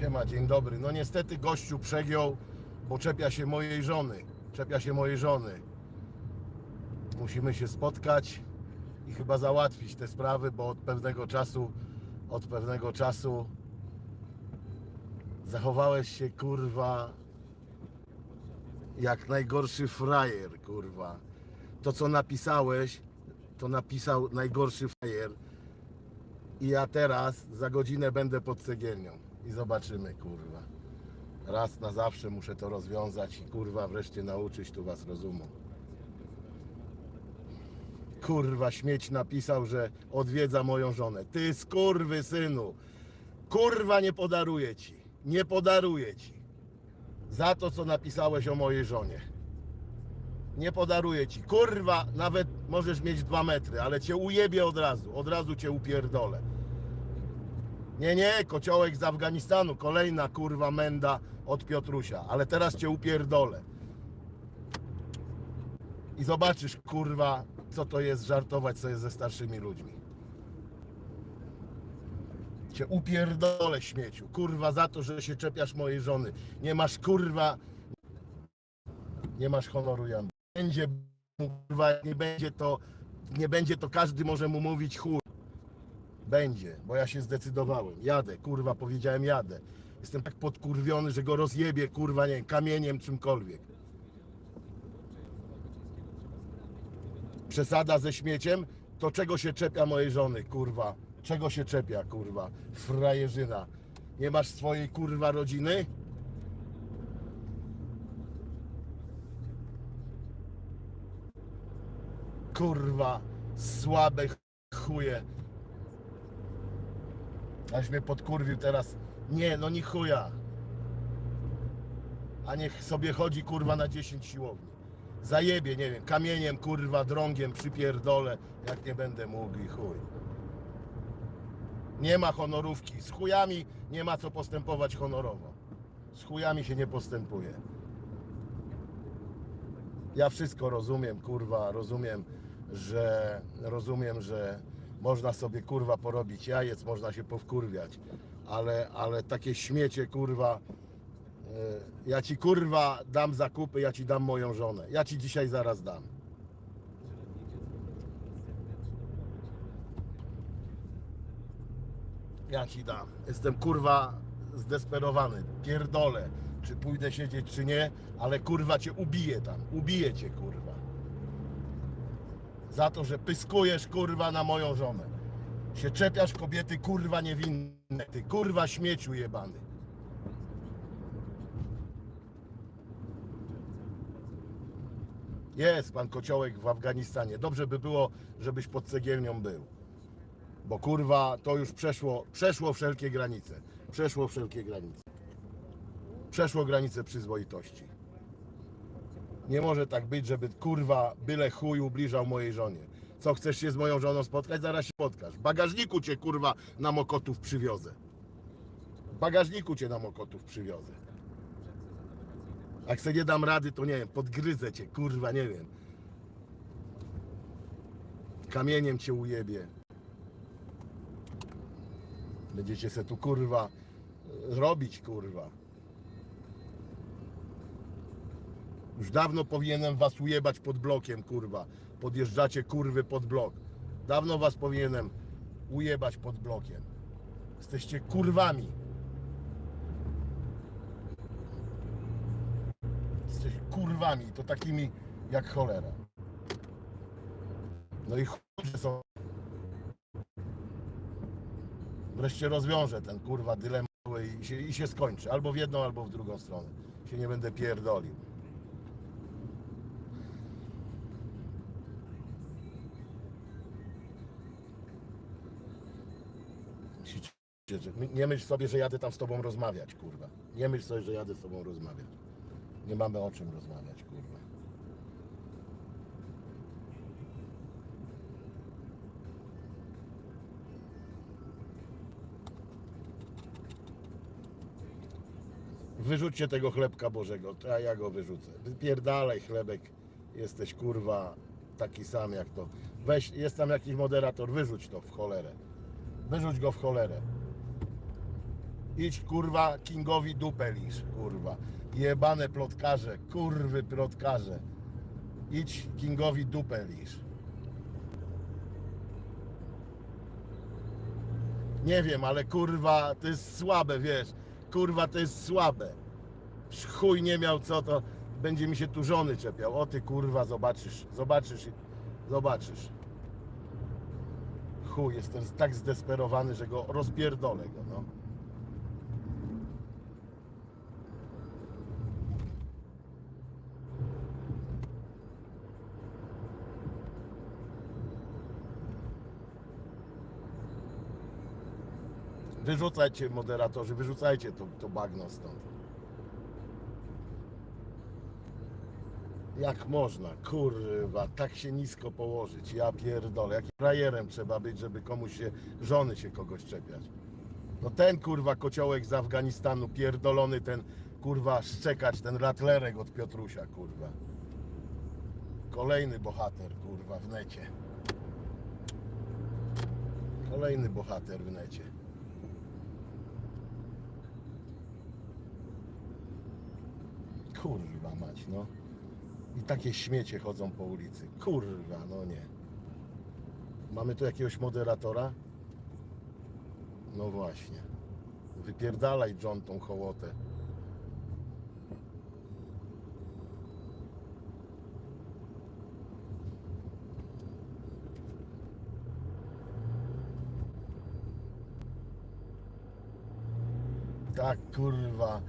Siema, dzień dobry. No niestety gościu przegiął, bo czepia się mojej żony. Czepia się mojej żony. Musimy się spotkać i chyba załatwić te sprawy, bo od pewnego czasu, od pewnego czasu zachowałeś się kurwa jak najgorszy frajer, kurwa. To co napisałeś, to napisał najgorszy frajer. I ja teraz za godzinę będę pod cegielnią i zobaczymy, kurwa. Raz na zawsze muszę to rozwiązać i kurwa wreszcie nauczyć tu was rozumu. Kurwa śmieć napisał, że odwiedza moją żonę. Ty skurwy synu. Kurwa nie podaruję ci. Nie podaruję ci. Za to co napisałeś o mojej żonie. Nie podaruję ci. Kurwa, nawet możesz mieć dwa metry, ale cię ujebie od razu. Od razu cię upierdolę. Nie, nie, kociołek z Afganistanu. Kolejna kurwa menda od Piotrusia. Ale teraz cię upierdolę. I zobaczysz, kurwa, co to jest żartować sobie ze starszymi ludźmi. Cię upierdolę, śmieciu. Kurwa, za to, że się czepiasz mojej żony. Nie masz, kurwa, nie masz honoru, Jan. Będzie, kurwa, nie będzie to, nie będzie to każdy może mu mówić chuj. Będzie, bo ja się zdecydowałem. Jadę, kurwa, powiedziałem jadę. Jestem tak podkurwiony, że go rozjebie, kurwa, nie kamieniem, czymkolwiek. Przesada ze śmieciem, to czego się czepia mojej żony, kurwa? Czego się czepia, kurwa? Frajerzyna. Nie masz swojej, kurwa, rodziny? Kurwa, słabe chuje. Aś mnie podkurwił teraz. Nie, no ni chuja. A niech sobie chodzi kurwa na 10 siłowni. Zajebie, nie wiem, kamieniem, kurwa, drągiem przypierdolę, jak nie będę mógł i chuj. Nie ma honorówki. Z chujami nie ma co postępować honorowo. Z chujami się nie postępuje. Ja wszystko rozumiem, kurwa, rozumiem, że rozumiem, że można sobie kurwa porobić jajec, można się powkurwiać, ale, ale takie śmiecie, kurwa, y, ja ci kurwa dam zakupy, ja ci dam moją żonę. Ja ci dzisiaj zaraz dam. Ja ci dam. Jestem kurwa zdesperowany. Pierdolę, czy pójdę siedzieć, czy nie, ale kurwa cię ubiję tam. Ubiję cię, kurwa. Za to, że pyskujesz kurwa na moją żonę. Się czepiasz kobiety kurwa niewinne. Ty kurwa śmieciu jebany. Jest pan kociołek w Afganistanie. Dobrze by było, żebyś pod cegielnią był. Bo kurwa to już przeszło, przeszło wszelkie granice. Przeszło wszelkie granice. Przeszło granice przyzwoitości. Nie może tak być, żeby kurwa byle chuj ubliżał mojej żonie. Co, chcesz się z moją żoną spotkać? Zaraz się spotkasz. W bagażniku cię kurwa na Mokotów przywiozę. W bagażniku cię na Mokotów przywiozę. Jak se nie dam rady, to nie wiem, podgryzę cię, kurwa, nie wiem. Kamieniem cię ujebie. Będziecie se tu kurwa robić kurwa. Już dawno powinienem was ujebać pod blokiem kurwa. Podjeżdżacie kurwy pod blok. Dawno was powinienem ujebać pod blokiem. Jesteście kurwami. Jesteś kurwami, to takimi jak cholera. No i że są wreszcie rozwiążę ten kurwa dylemat i się, i się skończy. Albo w jedną, albo w drugą stronę. Się nie będę pierdolił. Myślicie, że- Nie myśl sobie, że jadę tam z tobą rozmawiać, kurwa. Nie myśl sobie, że jadę z tobą rozmawiać. Nie mamy o czym rozmawiać, kurwa. Wyrzućcie tego chlebka Bożego, to ja go wyrzucę. Wypierdalaj chlebek, jesteś kurwa taki sam jak to. Weź, jest tam jakiś moderator, wyrzuć to w cholerę. Wyrzuć go w cholerę. Idź kurwa Kingowi dupę kurwa. Jebane plotkarze, kurwy plotkarze. Idź Kingowi dupę. Nie wiem, ale kurwa to jest słabe, wiesz. Kurwa to jest słabe. Chuj nie miał co to. Będzie mi się tu żony czepiał. O ty kurwa, zobaczysz, zobaczysz, zobaczysz. Chuj, jestem tak zdesperowany, że go rozpierdolę go, no. Wyrzucajcie moderatorzy, wyrzucajcie to, to bagno stąd. Jak można, kurwa, tak się nisko położyć, ja pierdolę, jakim frajerem trzeba być, żeby komuś się, żony się kogoś czepiać. No ten kurwa kociołek z Afganistanu, pierdolony ten kurwa szczekacz, ten ratlerek od Piotrusia, kurwa. Kolejny bohater, kurwa, w necie. Kolejny bohater w necie. Kurwa mać, no. I takie śmiecie chodzą po ulicy. Kurwa, no nie. Mamy tu jakiegoś moderatora? No właśnie. Wypierdalaj John tą hołotę. Tak, kurwa.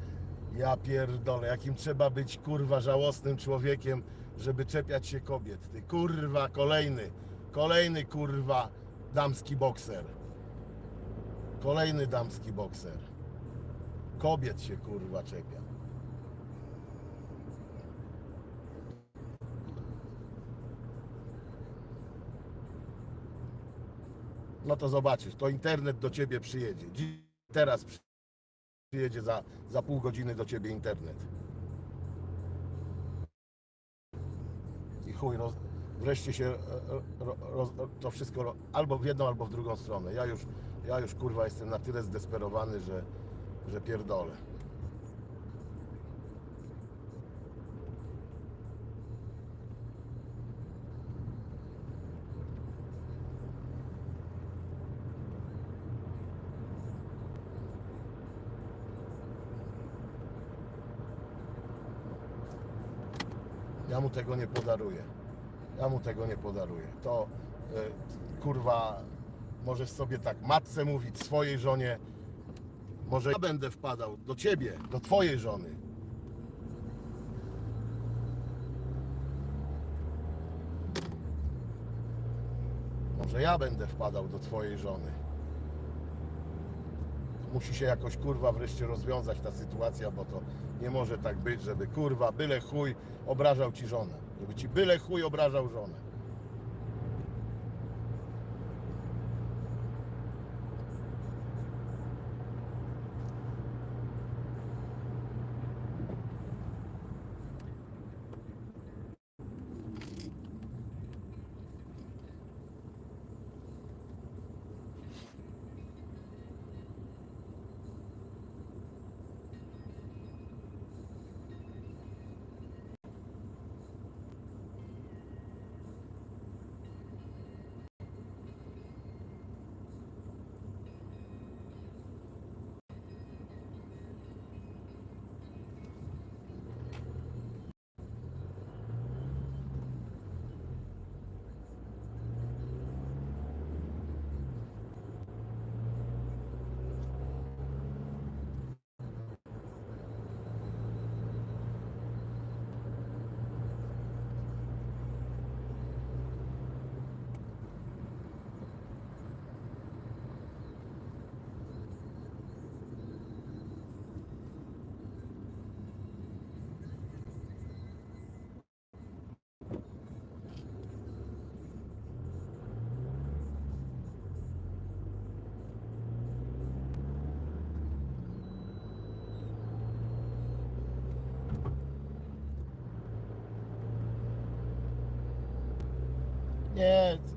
Ja pierdolę, jakim trzeba być kurwa żałosnym człowiekiem, żeby czepiać się kobiet. Ty kurwa, kolejny, kolejny kurwa damski bokser. Kolejny damski bokser. Kobiet się kurwa czepia. No to zobaczysz, to internet do ciebie przyjedzie. Dziś, teraz przy- przyjedzie za, za pół godziny do ciebie internet. I chuj, roz, wreszcie się e, e, ro, roz, to wszystko albo w jedną, albo w drugą stronę. Ja już, ja już kurwa jestem na tyle zdesperowany, że, że pierdolę. Ja mu tego nie podaruję. Ja mu tego nie podaruję. To y, kurwa, możesz sobie tak matce mówić, swojej żonie. Może ja będę wpadał do ciebie, do twojej żony. Może ja będę wpadał do twojej żony. Musi się jakoś kurwa wreszcie rozwiązać ta sytuacja, bo to nie może tak być, żeby kurwa byle chuj obrażał ci żonę. Żeby ci byle chuj obrażał żonę.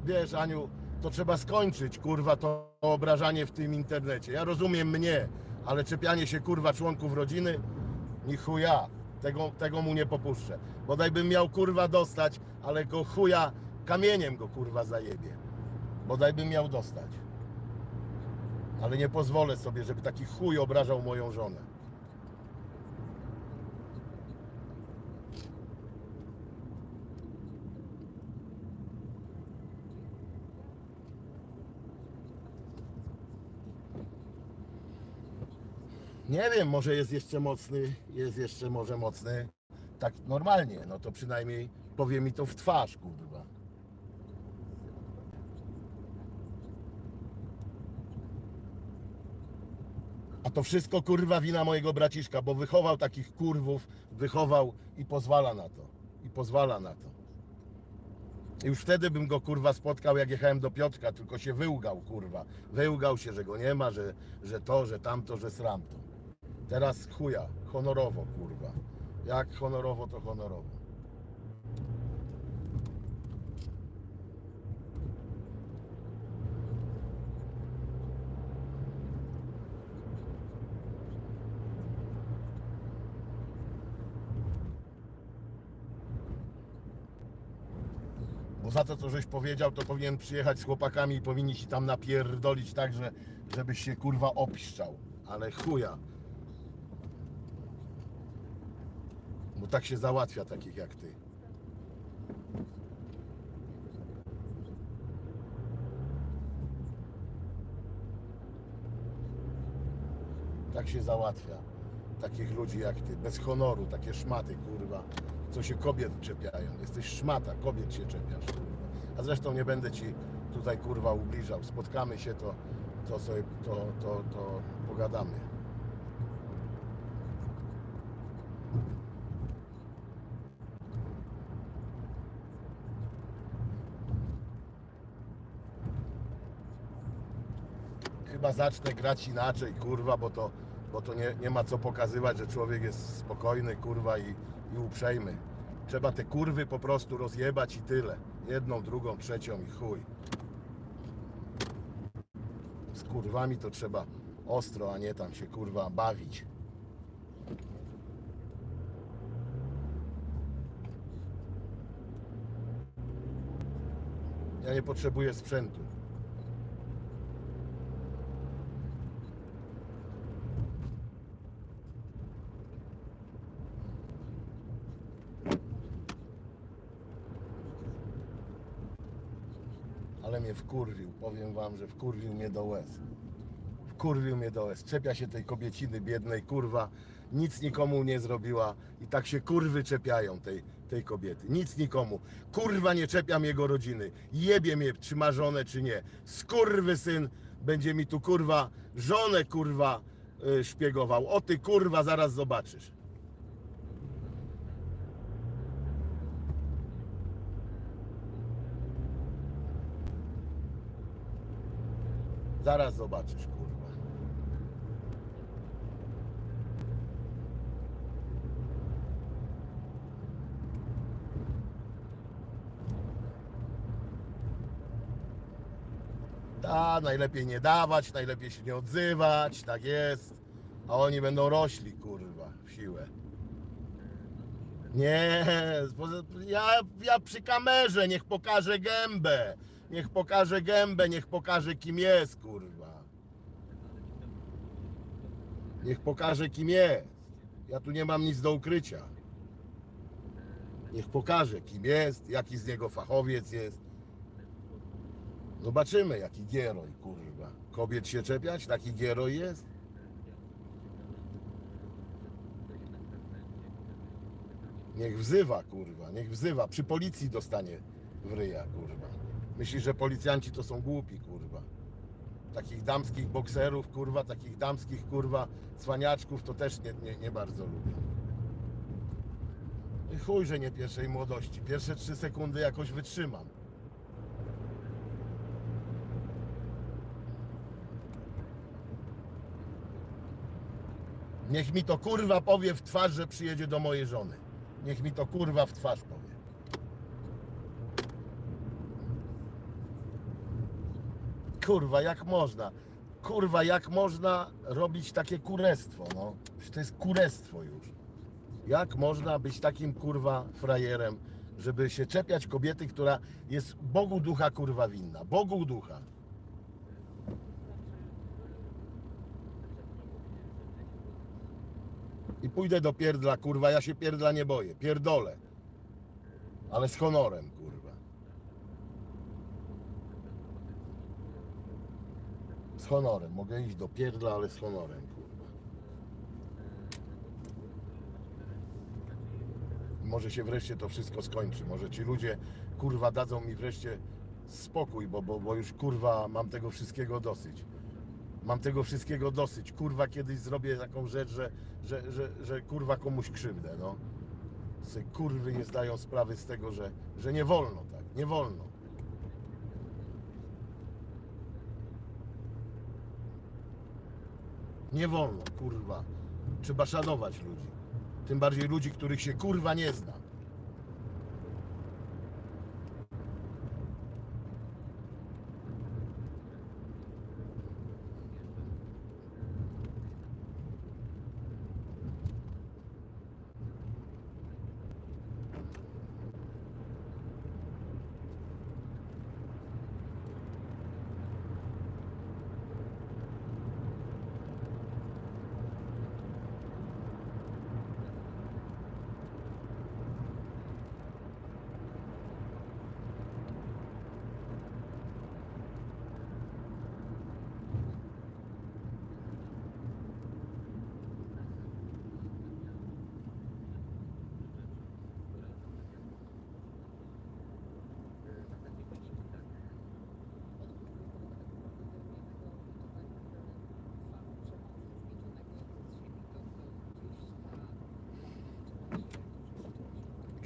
Wiesz Aniu, to trzeba skończyć, kurwa, to obrażanie w tym internecie. Ja rozumiem mnie, ale czepianie się, kurwa, członków rodziny, ni chuja. Tego, tego mu nie popuszczę. Bodaj bym miał, kurwa, dostać, ale go chuja kamieniem go, kurwa, zajebie. Bodaj bym miał dostać. Ale nie pozwolę sobie, żeby taki chuj obrażał moją żonę. Nie wiem, może jest jeszcze mocny, jest jeszcze może mocny. Tak normalnie, no to przynajmniej powie mi to w twarz, kurwa. A to wszystko kurwa wina mojego braciszka, bo wychował takich kurwów, wychował i pozwala na to. I pozwala na to. Już wtedy bym go kurwa spotkał, jak jechałem do Piotrka, tylko się wyłgał kurwa. Wyłgał się, że go nie ma, że, że to, że tamto, że sramto. Teraz chuja, honorowo kurwa. Jak honorowo, to honorowo. Bo za to, co żeś powiedział, to powinien przyjechać z chłopakami i powinni ci tam napierdolić tak, że, żebyś się kurwa obszczał. Ale chuja. Bo tak się załatwia takich jak ty. Tak się załatwia takich ludzi jak ty. Bez honoru, takie szmaty, kurwa. Co się kobiet czepiają. Jesteś szmata, kobiet się czepiasz, kurwa. A zresztą nie będę ci tutaj, kurwa, ubliżał. Spotkamy się, to, to sobie, to, to, to pogadamy. Chyba zacznę grać inaczej, kurwa, bo to, bo to nie, nie ma co pokazywać, że człowiek jest spokojny, kurwa, i, i uprzejmy. Trzeba te kurwy po prostu rozjebać i tyle. Jedną, drugą, trzecią i chuj. Z kurwami to trzeba ostro, a nie tam się kurwa bawić. Ja nie potrzebuję sprzętu. ale mnie wkurwił. Powiem wam, że wkurwił mnie do łez. Wkurwił mnie do łez. Czepia się tej kobieciny biednej, kurwa. Nic nikomu nie zrobiła i tak się kurwy czepiają tej, tej kobiety. Nic nikomu. Kurwa nie czepiam jego rodziny. Jebie mnie, czy ma żonę, czy nie. Skurwy syn będzie mi tu kurwa żonę kurwa y, szpiegował. O ty kurwa, zaraz zobaczysz. Zaraz zobaczysz, kurwa. Ta, najlepiej nie dawać, najlepiej się nie odzywać, tak jest. A oni będą rośli, kurwa, w siłę. Nie, ja, ja przy kamerze, niech pokaże gębę. Niech pokaże gębę, niech pokaże kim jest, kurwa. Niech pokaże kim jest. Ja tu nie mam nic do ukrycia. Niech pokaże kim jest, jaki z niego fachowiec jest. Zobaczymy jaki gieroj, kurwa. Kobiet się czepiać? Taki gieroj jest? Niech wzywa, kurwa, niech wzywa. Przy policji dostanie w ryja, kurwa. Myślisz, że policjanci to są głupi, kurwa. Takich damskich bokserów, kurwa, takich damskich, kurwa, cwaniaczków to też nie, nie, nie bardzo lubię. I chuj, że nie pierwszej młodości. Pierwsze trzy sekundy jakoś wytrzymam. Niech mi to kurwa powie w twarz, że przyjedzie do mojej żony. Niech mi to kurwa w twarz powie. Kurwa, jak można? Kurwa, jak można robić takie kurestwo, no? Przecież to jest kurestwo już. Jak można być takim kurwa frajerem, żeby się czepiać kobiety, która jest Bogu ducha kurwa winna? Bogu ducha. I pójdę do pierdla, kurwa, ja się pierdla nie boję, pierdolę. Ale z honorem, kurwa. Z honorem, mogę iść do pierdla, ale z honorem, kurwa. Może się wreszcie to wszystko skończy, może ci ludzie, kurwa, dadzą mi wreszcie spokój, bo, bo, bo już, kurwa, mam tego wszystkiego dosyć. Mam tego wszystkiego dosyć. Kurwa, kiedyś zrobię taką rzecz, że, że, że, że kurwa komuś krzywdę, no. Se kurwy nie zdają sprawy z tego, że, że nie wolno tak, nie wolno. Nie wolno, kurwa. Trzeba szanować ludzi. Tym bardziej ludzi, których się kurwa nie zna.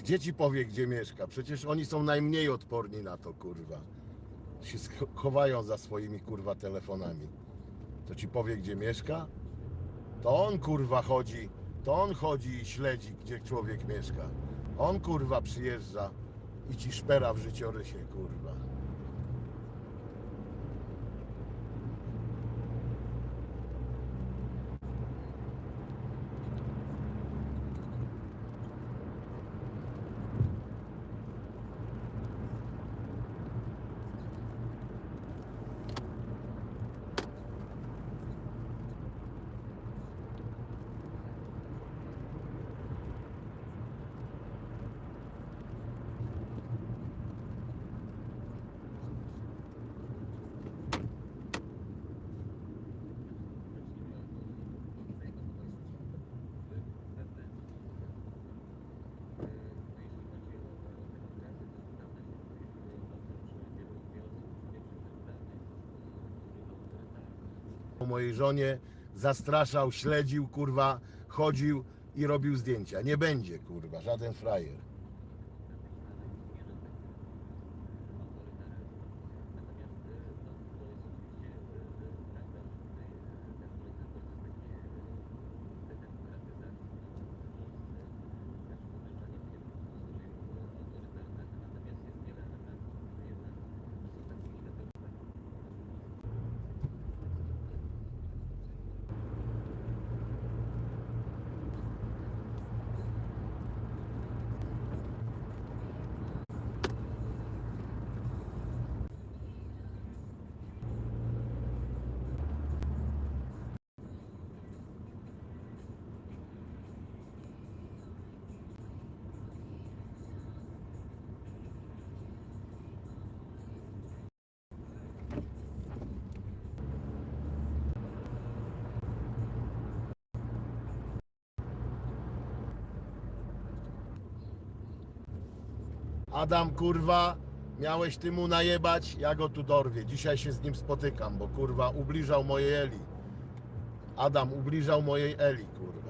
Gdzie ci powie, gdzie mieszka? Przecież oni są najmniej odporni na to, kurwa. Się chowają za swoimi, kurwa, telefonami. To ci powie, gdzie mieszka? To on, kurwa, chodzi. To on chodzi i śledzi, gdzie człowiek mieszka. On, kurwa, przyjeżdża i ci szpera w życiorysie, kurwa. Mojej żonie, zastraszał, śledził, kurwa, chodził i robił zdjęcia. Nie będzie, kurwa, żaden frajer. Adam, kurwa, miałeś ty mu najebać, ja go tu dorwię. Dzisiaj się z nim spotykam, bo kurwa ubliżał mojej Eli. Adam ubliżał mojej Eli, kurwa.